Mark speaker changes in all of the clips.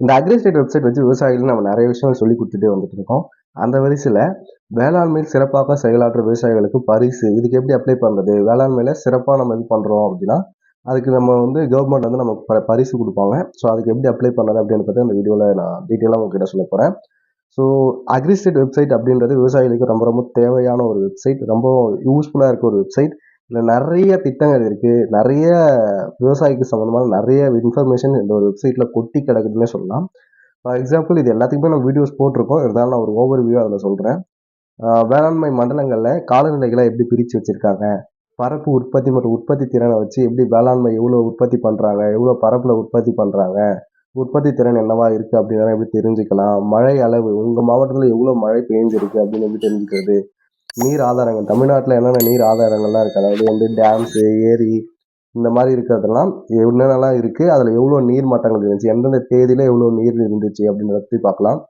Speaker 1: இந்த அக்ரிஸ்டேட் வெப்சைட் வச்சு விவசாயிகள் நம்ம நிறைய விஷயங்கள் சொல்லி கொடுத்துட்டே வந்துட்டு இருக்கோம். அந்த வரிசையில் வேளாண்மையில் சிறப்பாக செயலாற்று விவசாயிகளுக்கு பரிசு இதுக்கு எப்படி அப்ளை பண்ணுறது வேளாண்மையில் சிறப்பாக நம்ம இது பண்ணுறோம் அப்படின்னா அதுக்கு நம்ம வந்து கவர்மெண்ட் வந்து நமக்கு ப- பரிசு கொடுப்பாங்க. ஸோ அதுக்கு எப்படி அப்ளை பண்ணுறது அப்படின்னு பற்றி அந்த வீடியோவில் நான் டீட்டெயிலாக உங்ககிட்ட சொல்ல போகிறேன் ஸோ அக்ரிஸ்டேட் வெப்சைட் அப்படின்றது விவசாயிகளுக்கு ரொம்ப ரொம்ப தேவையான ஒரு வெப்சைட் ரொம்ப யூஸ்ஃபுல்லாக இருக்க ஒரு வெப்சைட் இதில் நிறைய திட்டங்கள் இருக்குது நிறைய விவசாயிக்கு சம்மந்தமான நிறைய இன்ஃபர்மேஷன் இந்த ஒரு வெப்சைட்டில் கொட்டி கிடக்குதுன்னே சொல்லலாம். ஃபார் எக்ஸாம்பிள் இது எல்லாத்துக்குமே நம்ம வீடியோஸ் போட்டிருக்கோம். இருந்தாலும் நான் ஒரு ஓவர் வியூ அதில் சொல்கிறேன் வேளாண்மை மண்டலங்களில் காலநிலைகளை எப்படி பிரித்து வச்சுருக்காங்க? பரப்பு உற்பத்தி மற்றும் உற்பத்தி திறனை வச்சு எப்படி வேளாண்மை எவ்வளோ உற்பத்தி பண்ணுறாங்க எவ்வளோ பரப்பில் உற்பத்தி பண்ணுறாங்க உற்பத்தி திறன் என்னவா இருக்குது அப்படின்னா எப்படி தெரிஞ்சுக்கலாம்? மழை அளவு உங்கள் மாவட்டத்தில் எவ்வளோ மழை பெய்ஞ்சிருக்கு அப்படின்னு எப்படி தெரிஞ்சுக்கிறது? நீர் ஆதாரங்கள். தமிழ்நாட்டில் என்னென்ன நீர் ஆதாரங்கள்லாம் இருக்குது அதாவது வந்து டேம்ஸு ஏரி இந்த மாதிரி இருக்கிறதெல்லாம் என்னென்னலாம் இருக்குது அதில் எவ்வளோ நீர் மட்டங்கள் இருந்துச்சு? எந்தெந்த தேதியில் எவ்வளோ நீர் இருந்துச்சு? அப்படின்றத பற்றி பார்க்கலாம்.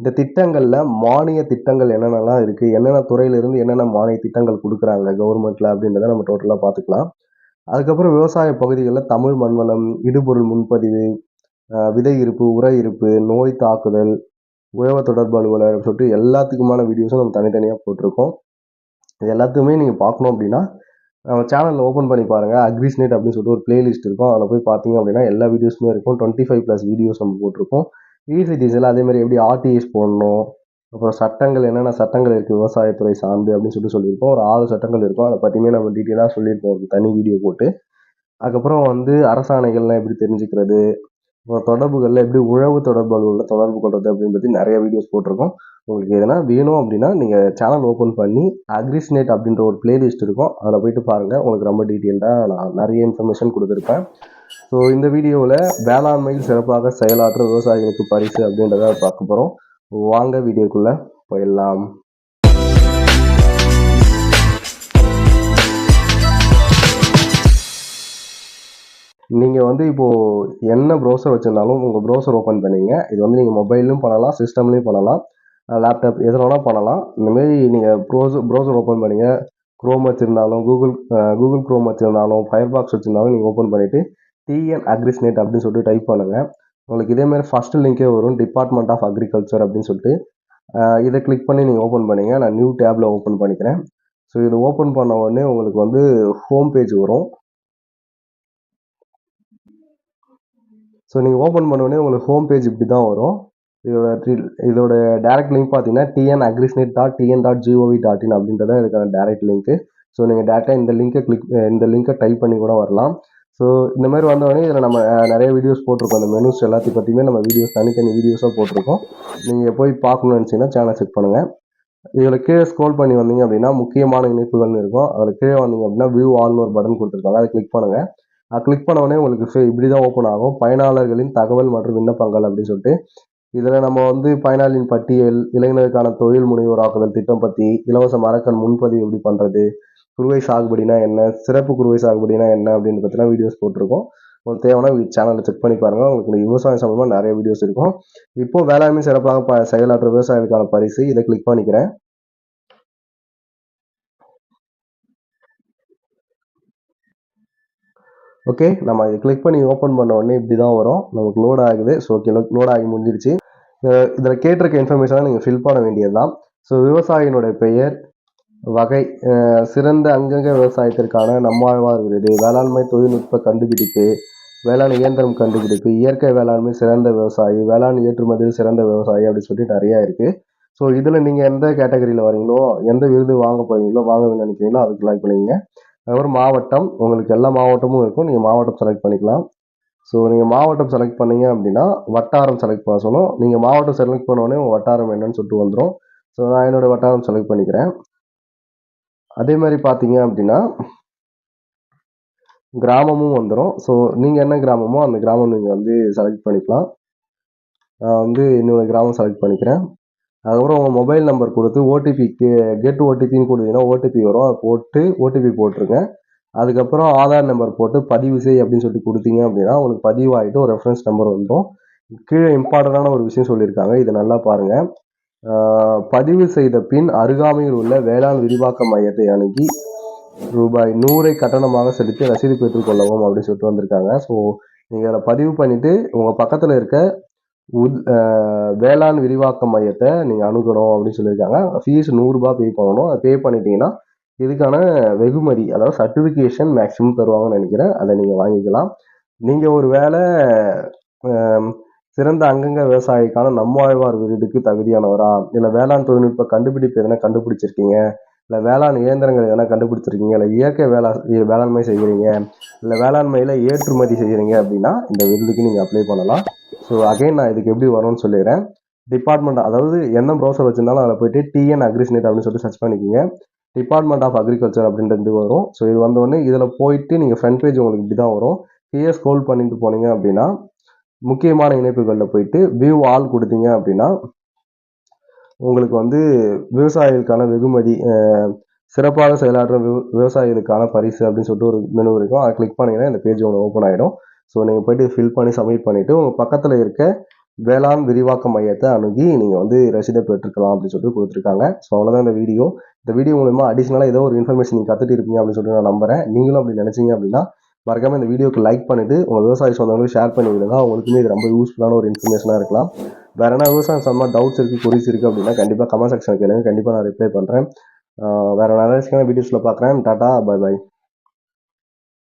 Speaker 1: இந்த திட்டங்களில் மானிய திட்டங்கள் என்னென்னலாம் இருக்குது என்னென்ன துறையிலிருந்து என்னென்ன மானிய திட்டங்கள் கொடுக்குறாங்க கவர்மெண்ட்டில் அப்படின்றத நம்ம டோட்டலாக பார்த்துக்கலாம். அதுக்கப்புறம் விவசாய பகுதிகளில் தமிழ் மண்வளம் இடுபொருள் முன்பதிவு விதை இருப்பு உர இருப்பு நோய் தாக்குதல் உழவு தொடர்பு அலுவலர் அப்படின்னு சொல்லிட்டு எல்லாத்துக்குமான வீடியோஸும் நம்ம தனித்தனியாக போட்டிருக்கோம். இது எல்லாத்துக்குமே நீங்கள் பார்க்கணும் அப்படின்னா நம்ம சேனலில் ஓப்பன் பண்ணி பாருங்கள் அக்ரிஸ்நெட் அப்படின்னு சொல்லிட்டு ஒரு பிளேலிஸ்ட் இருக்கும். அதில் போய் பார்த்தீங்க அப்படின்னா எல்லா வீடியோஸுமே இருக்கும். டுவெண்ட்டி ஃபைவ் ப்ளஸ் வீடியோஸ் நம்ம போட்டிருக்கோம். இசிடிஸில் அதே அதேமாதிரி எப்படி ஆர்டிஎஸ் போடணும் அப்புறம் சட்டங்கள் என்னென்ன சட்டங்கள் இருக்குது விவசாயத்துறை சார்ந்து அப்படின்னு சொல்லிட்டு சொல்லியிருக்கோம். ஒரு ஆறு சட்டங்கள் இருக்கும். அதை பற்றியுமே நம்ம டீட்டெயிலாக சொல்லியிருக்கோம் ஒரு தனி வீடியோ போட்டு. அதுக்கப்புறம் வந்து அரசாணைகள்லாம் எப்படி தெரிஞ்சுக்கிறது தொடர்புகளில் எப்படி உழவு தொடர்புகளில் தொடர்பு கொள்வது அப்படின்னு பற்றி நிறைய வீடியோஸ் போட்டிருக்கோம். உங்களுக்கு எதனா வேணும் அப்படின்னா நீங்கள் சேனல் ஓப்பன் பண்ணி அக்ரிஸ்நெட் அப்படின்ற ஒரு பிளேலிஸ்ட் இருக்கும். அதில் போயிட்டு பாருங்கள் உங்களுக்கு ரொம்ப டீட்டெயில்டாக நான் நிறைய இன்ஃபர்மேஷன் கொடுத்துருப்பேன். ஸோ இந்த வீடியோவில் வேளாண்மையில் சிறப்பாக செயலாற்ற விவசாயிகளுக்கு பரிசு அப்படின்றத பார்க்க போகிறோம் வாங்க வீடியோக்குள்ளே போயிடலாம். நீங்கள் வந்து இப்போது என்ன ப்ரௌசர் வச்சுருந்தாலும் உங்கள் ப்ரௌசர் ஓப்பன் பண்ணீங்க. இது வந்து நீங்கள் மொபைல்லையும் பண்ணலாம் சிஸ்டம்லேயும் பண்ணலாம் லேப்டாப் எதில் வேணால் பண்ணலாம். இந்தமாரி நீங்கள் ப்ரௌசர் ப்ரௌசர் ஓப்பன் பண்ணிங்க. க்ரோம் வச்சுருந்தாலும் கூகுள் கூகுள் க்ரோம் வச்சுருந்தாலும் ஃபயர் பாக்ஸ் வச்சுருந்தாலும் நீங்கள் ஓப்பன் பண்ணிவிட்டு டிஎன் அக்ரிஸ்நெட் அப்படின்னு சொல்லிட்டு டைப் பண்ணுங்கள் உங்களுக்கு இதேமாதிரி ஃபஸ்ட்டு லிங்கே வரும் டிபார்ட்மெண்ட் ஆஃப் அக்ரிகல்ச்சர் அப்படின்னு சொல்லிட்டு. இதை கிளிக் பண்ணி நீங்கள் ஓப்பன் பண்ணிங்க. நான் நியூ டேப்பில் ஓப்பன் பண்ணிக்கிறேன். ஸோ இதை ஓப்பன் பண்ண உடனே உங்களுக்கு வந்து ஹோம் பேஜ் வரும். ஸோ நீங்கள் ஓப்பன் பண்ணோடனே உங்களுக்கு ஹோம் பேஜ் இப்படி தான் வரும். இதோட இதோட டேரக்ட் லிங்க் பார்த்தீங்கன்னா TN Agrisnet dot TN dot GOV dot in அப்படின்றத இதுக்கான டேரக்ட் லிங்க்கு ஸோ நீங்கள் டேரெக்டாக இந்த லிங்கை கிளிக் இந்த லிங்கை டைப் பண்ணி கூட வரலாம். ஸோ இந்த மாதிரி வந்த இதில் நம்ம நிறைய வீடியோஸ் போட்டிருக்கோம். அந்த மெனுஸ் எல்லாத்தையும் பற்றியுமே நம்ம வீடியோஸ் தனித்தனி வீடியோஸாக போட்டிருக்கோம். நீங்கள் போய் பார்க்கணும்னு நினச்சிங்கன்னா சேனல் செக் பண்ணுங்கள் இதில் கீழே ஸ்க்ரோல் பண்ணி வந்தீங்க அப்படின்னா முக்கியமான இணைப்புகள்னு இருக்கும். அதில் கீழே வந்தீங்க அப்படின்னா வியூ ஆல்னு ஒரு பட்டன் கொடுத்துருக்காங்க. அதை கிளிக் பண்ணுங்கள் கிளிக் பண்ணவொடனே உங்களுக்கு ஃபே- இப்படி தான் ஓப்பன் ஆகும். பயனாளர்களின் தகவல் மற்றும் விண்ணப்பங்கள் அப்படின்னு சொல்லிட்டு இதில் நம்ம வந்து பயனாளியின் பட்டியல் இளைஞருக்கான தொழில் முனைவோராக்குதல் திட்டம் பற்றி இலவச மரக்கன் முன்பதிவு எப்படி பண்ணுறது குருவை சாகுபடினா என்ன சிறப்பு குருவை சாகுபடினா என்ன அப்படின்னு பற்றின வீடியோஸ் போட்டிருக்கோம். உங்களுக்கு தேவைன்னா சேனலில் செக் பண்ணி பாருங்கள் உங்களுக்கு விவசாயம் சம்மந்தமாக நிறைய வீடியோஸ் இருக்கும். இப்போ வேளாண்மை சிறப்பாக ப செயலாற்ற விவசாயிகளுக்கான பரிசு இதை கிளிக் பண்ணிக்கிறேன். ஓகே நம்ம இதை கிளிக் பண்ணி ஓப்பன் பண்ண உடனே இப்படி தான் வரும். நமக்கு லோட் ஆகுது. ஸோ ஓகே லோட் ஆகி முடிஞ்சிருச்சு. இதில் கேட்டிருக்க இன்ஃபர்மேஷனாக நீங்கள் ஃபில் பண்ண வேண்டியது தான் ஸோ விவசாயினுடைய பெயர் வகை சிறந்த அங்கங்க விவசாயத்திற்கான நம்மாழ்வார் விருது வேளாண்மை தொழில்நுட்ப கண்டுபிடிப்பு வேளாண் இயந்திரம் கண்டுபிடிப்பு இயற்கை வேளாண்மை சிறந்த விவசாயி வேளாண் ஏற்றுமதியில் சிறந்த விவசாயி அப்படின்னு சொல்லிட்டு நிறையா இருக்குது ஸோ இதில் நீங்கள் எந்த கேட்டகரியில் வரீங்களோ எந்த விருது வாங்க போகிறீங்களோ வாங்க நினைக்கிறீங்களோ அதுக்கு லைக் பண்ணுவீங்க அதுக்கப்புறம் மாவட்டம். உங்களுக்கு எல்லா மாவட்டமும் இருக்கும். நீங்கள் மாவட்டம் செலக்ட் பண்ணிக்கலாம். ஸோ நீங்கள் மாவட்டம் செலக்ட் பண்ணீங்க அப்படின்னா வட்டாரம் செலக்ட் பண்ண சொல்லணும். நீங்கள் மாவட்டம் செலக்ட் பண்ண உடனே உங்கள் வட்டாரம் என்னன்னு சொல்லிட்டு வந்துடும் ஸோ நான் என்னோடய வட்டாரம் செலக்ட் பண்ணிக்கிறேன். அதே மாதிரி பார்த்தீங்க அப்படின்னா கிராமமும் வந்துடும் ஸோ நீங்கள் என்ன கிராமமோ அந்த கிராமம் நீங்கள் வந்து செலக்ட் பண்ணிக்கலாம். நான் வந்து இன்னொரு கிராமம் செலக்ட் பண்ணிக்கிறேன். அதுக்கப்புறம் உங்கள் மொபைல் நம்பர் கொடுத்து ஓடிபி கெட் ஓடிபின்னு கொடுத்தீங்கன்னா ஓடிபி வரும். அதை போட்டு ஓடிபி போட்டுருங்க. அதுக்கப்புறம் ஆதார் நம்பர் போட்டு பதிவு செய் அப்படின்னு சொல்லிட்டு கொடுத்தீங்க அப்படின்னா உங்களுக்கு பதிவாகிட்டு ஒரு ரெஃபரன்ஸ் நம்பர் வந்துடும். கீழே இம்பார்ட்டண்டான ஒரு விஷயம் சொல்லியிருக்காங்க. இதை நல்லா பாருங்கள் பதிவு செய்த பின் அருகாமையில் உள்ள வேளாண் விரிவாக்க மையத்தை அணுகி ரூபாய் நூறை கட்டணமாக செலுத்தி ரசீது பெற்றுக்கொள்ளவும் அப்படின்னு சொல்லிட்டு வந்திருக்காங்க. ஸோ நீங்கள் அதில் பதிவு பண்ணிவிட்டு உங்கள் பக்கத்தில் இருக்க வேளாண் விரிவாக்க மையத்தை நீங்கள் அணுகணும் அப்படின்னு சொல்லியிருக்காங்க. ஃபீஸ் நூறுரூபா பே பண்ணணும். அதை பே பண்ணிட்டீங்கன்னா இதுக்கான வெகுமதி அதாவது சர்டிஃபிகேஷன் மேக்ஸிமம் தருவாங்கன்னு நினைக்கிறேன். அதை நீங்கள் வாங்கிக்கலாம். நீங்கள் ஒரு வேளை சிறந்த அங்கங்க விவசாயிக்கான நம்மாழ்வார் விருதுக்கு தகுதியானவரா? இல்லை வேளாண் தொழில்நுட்ப கண்டுபிடிப்பு எதனா கண்டுபிடிச்சிருக்கீங்க? இல்லை வேளாண் இயந்திரங்கள் எதனா கண்டுபிடிச்சிருக்கீங்க? இல்லை இயற்கை வேளா வேளாண்மை செய்கிறீங்க? இல்லை வேளாண்மையில் ஏற்றுமதி செய்கிறீங்க அப்படின்னா இந்த விருதுக்கு நீங்கள் அப்ளை பண்ணலாம். ஸோ அகைன் நான் இதுக்கு எப்படி வரும்னு சொல்லிடுறேன். டிபார்ட்மெண்ட் அதாவது என்ன ப்ரௌசர் வச்சிருந்தாலும் அதில் போயிட்டு டிஎன் அக்ரிஸ்னேட் அப்படின்னு சொல்லிட்டு சர்ச் பண்ணிக்கிங்க. டிபார்ட்மெண்ட் ஆஃப் அக்ரிகல்ச்சர் அப்படின்றது வரும். ஸோ இது வந்தோடனே இதில் போயிட்டு நீங்கள் ஃப்ரண்ட் பேஜ் உங்களுக்கு இப்படி தான் வரும். கீழே ஸ்க்ரோல் பண்ணிட்டு போனீங்க அப்படின்னா முக்கியமான இணைப்புகளில் போயிட்டு வியூ ஆல் கொடுத்தீங்க அப்படின்னா உங்களுக்கு வந்து விவசாயிகளுக்கான வெகுமதி சிறப்பாக செயலாற்ற விவ- விவசாயிகளுக்கான பரிசு அப்படின்னு சொல்லிட்டு ஒரு மெனு இருக்கும். அதை கிளிக் பண்ணிங்கன்னா இந்த பேஜ் உங்களுக்கு ஓப்பன் ஆகிடும் ஸோ நீங்கள் போயிட்டு ஃபில் பண்ணி சப்மிட் பண்ணிவிட்டு உங்கள் பக்கத்தில் இருக்க வேளாண் விரிவாக்க மையத்தை அணுகி நீங்கள் வந்து ரசீதை பெற்றுக்கலாம் அப்படின்னு சொல்லிட்டு கொடுத்துருக்காங்க. ஸோ அவ்வளோதான் இந்த வீடியோ. இந்த வீடியோ மூலமா அடிஷ்னலாக ஏதோ ஒரு இன்ஃபர்மேஷன் நீங்கள் கற்றுட்டு இருப்பீங்க அப்படின்னு சொல்லிட்டு நான் நம்புறேன். நீங்களும் அப்படி நினச்சிங்க அப்படின்னா மறக்காமல் இந்த வீடியோக்கு லைக் பண்ணிவிட்டு உங்கள் விவசாய சொந்தங்களுக்கு ஷேர் பண்ணி விடுங்க. உங்களுக்குமே இது ரொம்ப யூஸ்ஃபுல்லான ஒரு இன்ஃபர்மேஷனாக இருக்கலாம். வேற என்ன விவசாயம் சம்மந்தமாக டவுட்ஸ் இருக்குது குறிச்சு இருக்குது அப்படின்னா கண்டிப்பாக கமெண்ட் செக்ஷன் கேளுங்க. கண்டிப்பாக நான் ரிப்ளை பண்ணுறேன் வேறு நிறைய வீடியோஸில் பார்க்குறேன். Tata bye by